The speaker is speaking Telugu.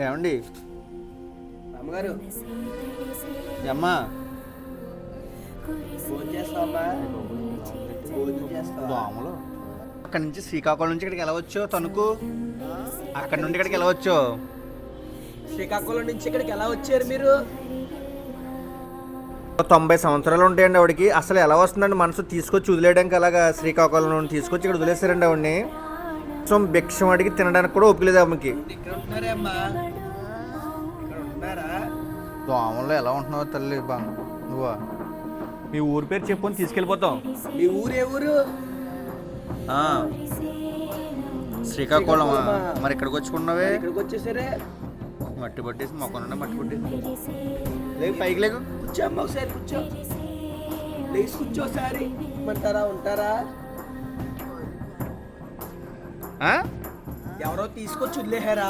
ఏమండి? అమ్మగారు అమ్మా దోమలు. అక్కడి నుంచి శ్రీకాకుళం నుంచి ఇక్కడికి వెళ్ళవచ్చు తణుకు? అక్కడి నుండి ఇక్కడికి వెళ్ళవచ్చు? శ్రీకాకుళం నుంచి ఇక్కడికి ఎలా వచ్చారు మీరు? తొంభై సంవత్సరాలు ఉంటాయండి ఆవిడకి. అసలు ఎలా వస్తుందండి మనసు? తీసుకొచ్చి వదిలేయడానికి అలాగా శ్రీకాకుళం నుండి తీసుకొచ్చి ఇక్కడ వదిలేశారండి ఆవిడని? సో భిక్షం అడిగి తినడానికి కూడా ఒప్పులేదు ఆమెకి. దోమలో ఎలా ఉంటున్నావు తల్లి నువ్వా? మీ ఊరి పేరు చెప్పుకొని తీసుకెళ్ళిపోతాం. మీ ఊరు ఏ ఊరు? ఆ, శ్రీకాకుళం మరి ఇక్కడికి వచ్చుకున్నావే ఇక్కడికి వచ్చేసరే? మట్టి పట్టేసి మొక్క మట్టి పట్టేసి. లేకు పైకి లేకు. కూర్చో అమ్మ ఒకసారి కూర్చో. లేచి కూర్చో ఒకసారి. ఉంటారా? ఎవరో తీసుకొచ్చి వదిలేహారా